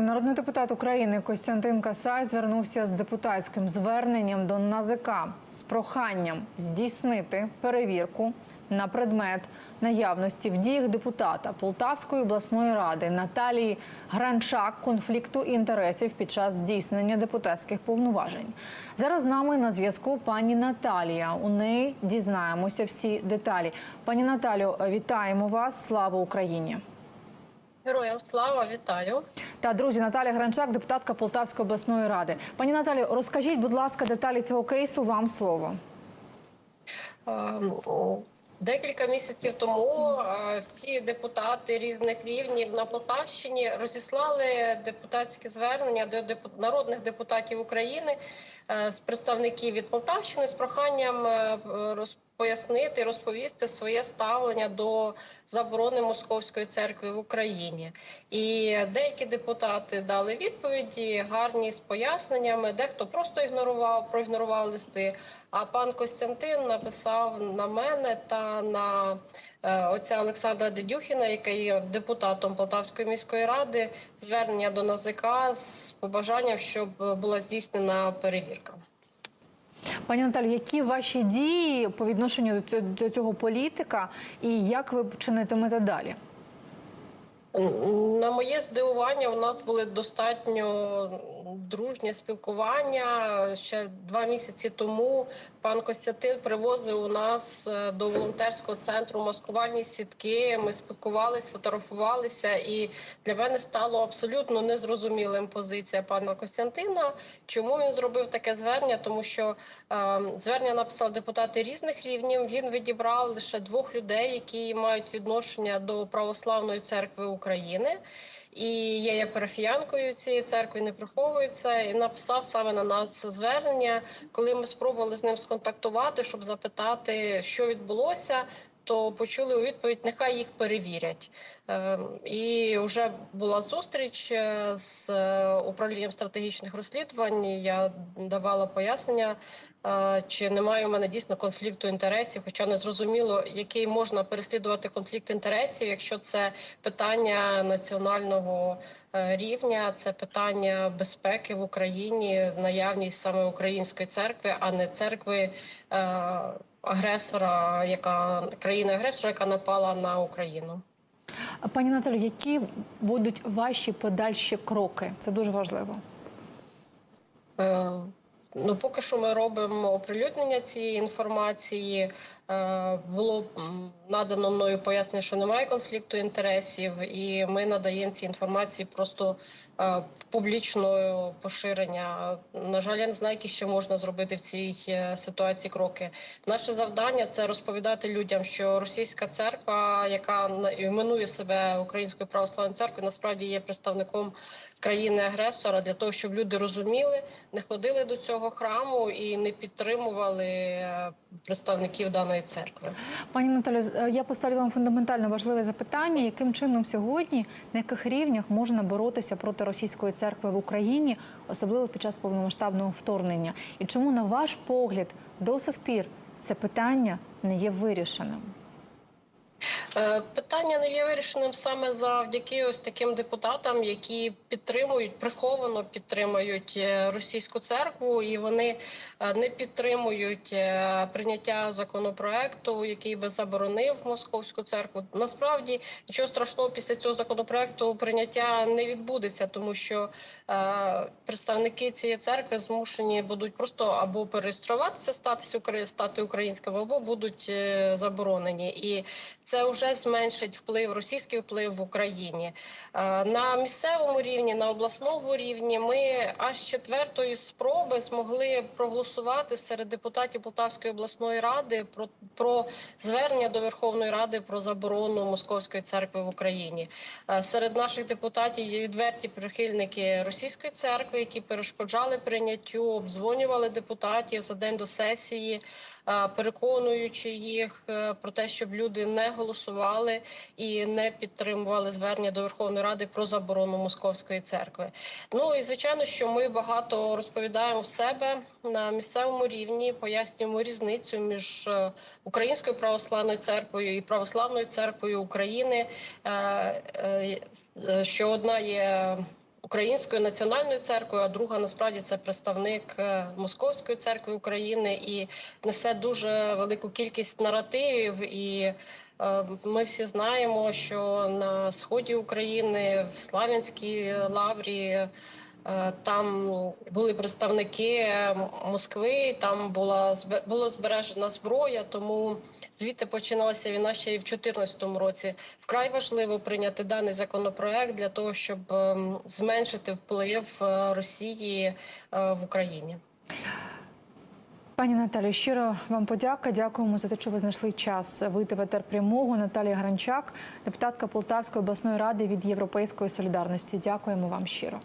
Народний депутат України Костянтин Касай звернувся з депутатським зверненням до НАЗК з проханням здійснити перевірку на предмет наявності в діях депутата Полтавської обласної ради Наталії Гранчак конфлікту інтересів під час здійснення депутатських повноважень. Зараз з нами на зв'язку пані Наталія. У неї дізнаємося всі деталі. Пані Наталю, вітаємо вас! Слава Україні! Героям слава, вітаю. Та друзі, Наталія Гранчак, депутатка Полтавської обласної ради. Пані Наталі, розкажіть, будь ласка, деталі цього кейсу. Вам слово. Ем, Декілька місяців тому е, всі депутати різних рівнів на Полтавщині розіслали депутатські звернення до народних депутатів України е, з представників від Полтавщини з проханням е, роз- пояснити, розповісти своє ставлення до заборони московської церкви в Україні. І деякі депутати дали відповіді гарні з поясненнями. Дехто просто ігнорував, проігнорував листи. А пан Костянтин написав на мене та на е, отця Олександра Дедюхіна, який є депутатом Полтавської міської ради, звернення до НАЗК з побажанням, щоб була здійснена перевірка. Пані Наталю, які ваші дії по відношенню до цього- політика, і як ви чинитимете далі? На моє здивування, у нас були достатньо дружнє спілкування. Ще два місяці тому пан Костянтин привозив у нас е, до волонтерського центру маскувальні сітки. Ми спілкувалися, фотографувалися, і для мене стало абсолютно незрозумілим позиція пана Костянтина. Чому він зробив таке звернення? Тому що е, звернення написали депутати різних рівнів. Він відібрав лише двох людей, які мають відношення до православної церкви України. І я є парафіянкою цієї церкви, не приховується, і написав саме на нас звернення. Коли ми спробували з ним сконтактувати, щоб запитати, що відбулося, то почули у відповідь, нехай їх перевірять. Ем, І вже була зустріч е, з е, управлінням стратегічних розслідувань. Я давала пояснення, е, чи немає у мене дійсно конфлікту інтересів, хоча не зрозуміло, який можна переслідувати конфлікт інтересів, якщо це питання національного рівня, це питання безпеки в Україні, наявність саме української церкви, а не церкви. Агресора, яка країна агресора, яка напала на Україну. Пані Наталю, які будуть ваші подальші кроки? Це дуже важливо. Е, Ну, поки що ми робимо оприлюднення цієї інформації. Е, Було надано мною пояснення, що немає конфлікту інтересів, і ми надаємо ці інформації просто е, публічного поширення. На жаль, я не знаю, які ще можна зробити в цій е, ситуації кроки. Наше завдання це розповідати людям, що російська церква, яка іменує себе Українською православною церквою, насправді є представником країни-агресора для того, щоб люди розуміли, не ходили до цього храму і не підтримували представників даної церкви. Пані Наталі, з- е, я поставлю вам фундаментально важливе запитання: яким чином сьогодні, на яких рівнях можна боротися проти російської церкви в Україні, особливо під час повномасштабного вторгнення? І чому, на ваш погляд, до сих пір це питання не є вирішеним? Е, Питання не є вирішеним саме завдяки ось таким депутатам, які підтримують приховано підтримують е, російську церкву, і вони е, не підтримують прийняття законопроекту, який би заборонив московську церкву. Насправді нічого страшного після цього законопроекту прийняття не відбудеться, тому що представники цієї церкви змушені будуть просто або переєструватися, Украї- стати українськими, або будуть заборонені. І це вже зменшить вплив, російський вплив в Україні. Е, На місцевому рівні, на обласному рівні ми аж четвертої спроби змогли проголосувати серед депутатів Полтавської обласної ради про, про звернення до Верховної Ради про заборону московської церкви в Україні. Е, Серед наших депутатів є відверті прихильники російської церкви, які перешкоджали прийняттю, обдзвонювали депутатів за день до сесії переконуючи їх е, про те, щоб люди не голосували і не підтримували звернення до Верховної Ради про заборону московської церкви. Ну і звичайно, що ми багато розповідаємо в себе на місцевому рівні, пояснюємо різницю між е, українською православною церквою і православною церквою України, е, е, е, що одна є Українською національною церквою, а друга насправді це представник е, Московської церкви України і несе дуже велику кількість наративів. І е, ми всі знаємо, що на сході України в Славянській лаврі. Е, Там були представники Москви, там була було збережена зброя, тому звідти починалася війна ще і в 2014 році. Вкрай важливо прийняти даний законопроект для того, щоб ем, зменшити вплив е, Росії е, в Україні. Пані Наталі, щиро вам подяка. Дякуємо за те, що ви знайшли час вийти в етер прямого. Наталія Гранчак, депутатка Полтавської обласної ради від Європейської солідарності. Дякуємо вам щиро.